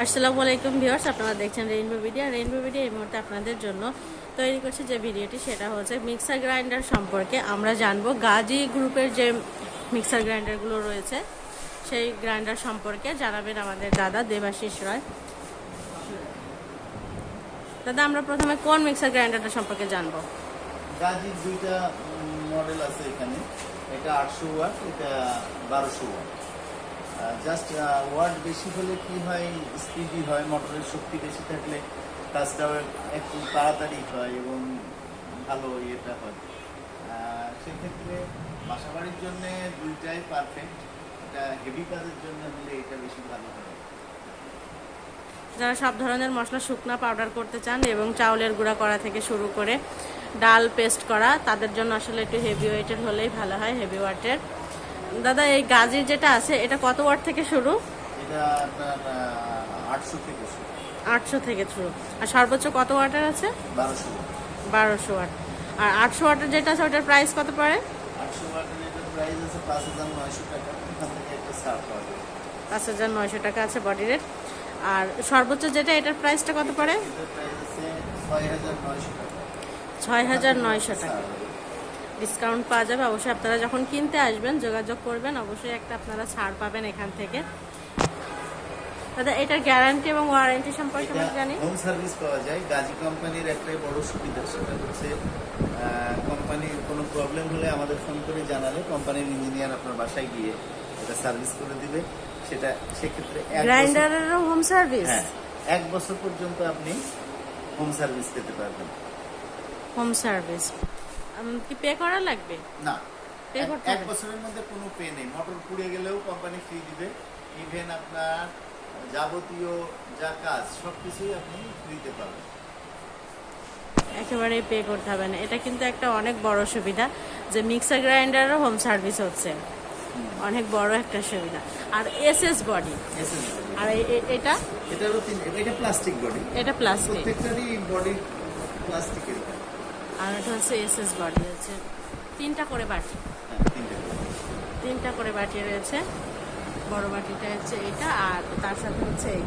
আসসালামু আলাইকুম ভিউয়ার্স, আপনারা দেখছেন রেইনবো ভিডিও রেইনবো ভিডিও এই মুহূর্তে আপনাদের জন্য তৈরি করছে যে ভিডিওটি, সেটা হচ্ছে মিক্সার গ্রাইন্ডার সম্পর্কে। আমরা জানব গাজী গ্রুপের যে মিক্সার গ্রাইন্ডারগুলো রয়েছে, সেই গ্রাইন্ডার সম্পর্কে জানাবেন আমাদের দাদা দেবাশিস রয়। দাদা, আমরা প্রথমে কোন মিক্সার গ্রাইন্ডারটা সম্পর্কে জানব? গাজির দুইটা মডেল আছে এখানে। এটা আটশো ওয়াট, এটা বারোশো ওয়াট। জাস্ট ওয়ার্ড বেশি হলে কি হয়? স্পিডি হয় মোটরের শক্তি বেশি থাকলে কাজটাও একটু তাড়াতাড়ি হয় এবং ভালো ইয়েটা হয়। সেক্ষেত্রে বাসাবাড়ির জন্য দুইটাই পারফেক্ট এটা হেভি কাজের জন্য হলে এটা বেশি ভালো হয়। যারা সব ধরনের মশলা শুকনা পাউডার করতে চান এবং চাউলের গুঁড়া করা থেকে শুরু করে ডাল পেস্ট করা, তাদের জন্য আসলে একটু হেভি ওয়েটের হলেই ভালো হয় হেভি ওয়াটের দাদা এই গাজির যেটা আছে এটা কত ওয়াট থেকে শুরু? এটা আপনার আটশো থেকে শুরু। থেকে শুরু। আর সর্বোচ্চ কত ওয়াটের আছে? বারোশো ওয়াট। বারোশো ওয়াট। আর আটশো ওয়াটের যেটা আছে ওটার প্রাইস কত পড়ে? আটশো ওয়াটের এটার প্রাইস আছে পাঁচ হাজার নয়শো টাকা। থেকে একটা ছাড় পাওয়া আছে বডি রেট আর সর্বোচ্চ যেটা এটার প্রাইসটা কত পড়ে? আছে ছয় হাজার নয়শো টাকা। ডিসকাউন্ট পাওয়া যাবে। অবশ্যই আপনারা যখন কিনতে আসবেন যোগাযোগ করবেন অবশ্যই একটা আপনারা ছাড় পাবেন এখান থেকে। দাদা এটার গ্যারান্টি এবং ওয়ারেন্টি সম্পর্কে আমরা জানি? হোম সার্ভিস পাওয়া যায়। গাজী কোম্পানির একটাই বড় সুবিধা সেটা হচ্ছে কোম্পানির কোনো প্রবলেম হলে আমাদের ফোন করে জানালে কোম্পানির ইঞ্জিনিয়ার আপনার বাসায় গিয়ে এটা সার্ভিস করে দিবে। সেটা সেক্ষেত্রে গ্রাইন্ডারেরও হোম সার্ভিস হ্যাঁ এক বছর পর্যন্ত আপনি হোম সার্ভিস পেতে পারবেন। হোম সার্ভিস কি পে করা লাগবে? না। এক- করতে এক বছরের মধ্যে কোনো পে নেই। মোটর পুড়ে গেলেও কোম্পানি ফ্রি দিবে। ইভেন আপনার যাবতীয় যা কাজ সবকিছুই আপনি ফ্রিতে পাবেন। একেবারে পে করতে হবে না। এটা কিন্তু একটা অনেক বড় সুবিধা যে মিক্সার গ্রাইন্ডারও হোম সার্ভিস হচ্ছে। অনেক বড় একটা সুবিধা। আর এসএস বডি এসএস আর এটা? এটা প্লাস্টিক বডি এটা প্লাস্টিক প্রত্যেকটারই বডি প্লাস্টিকের আর এটা হচ্ছে এসএস বডি আছে তিনটা করে বাটি। হ্যাঁ তিনটে তিনটা করে বাটি রয়েছে। বড় বাটিটা হচ্ছে এটা আর তার সাথে হচ্ছে এই।